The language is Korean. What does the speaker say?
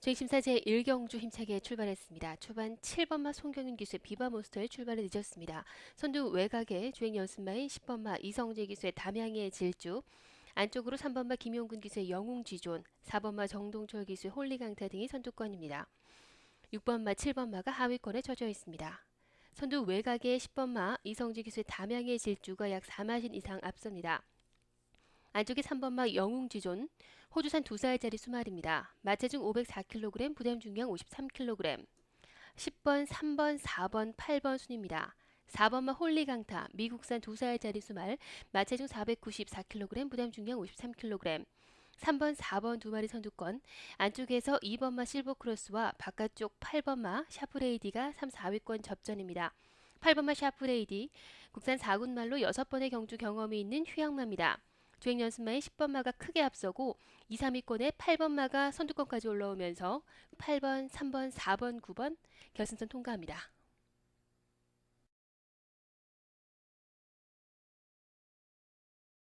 주행심사 제1경주 힘차게 출발했습니다. 초반 7번마 송경윤 기수의 비바모스터의 출발을 늦었습니다. 선두 외곽에 주행 연습마인 10번마 이성재 기수의 담양의 질주, 안쪽으로 3번마 김용근 기수의 영웅지존, 4번마 정동철 기수의 홀리강타 등이 선두권입니다. 6번마, 7번마가 하위권에 처져 있습니다. 선두 외곽에 10번마 이성재 기수의 담양의 질주가 약 4마신 이상 앞섭니다. 안쪽에 3번마 영웅지존, 호주산 2살짜리 수말입니다. 마체중 504kg, 부담 중량 53kg. 10번, 3번, 4번, 8번 순입니다. 4번마 홀리강타, 미국산 2살짜리 수말, 마체중 494kg, 부담 중량 53kg. 3번, 4번 두 마리 선두권, 안쪽에서 2번마 실버크로스와 바깥쪽 8번마 샤프레이디가 3, 4위권 접전입니다. 8번마 샤프레이디, 국산 4군말로 6번의 경주 경험이 있는 휴양마입니다. 주행 연습마의 10번마가 크게 앞서고 2, 3위권에 8번마가 선두권까지 올라오면서 8번, 3번, 4번, 9번 결승선 통과합니다.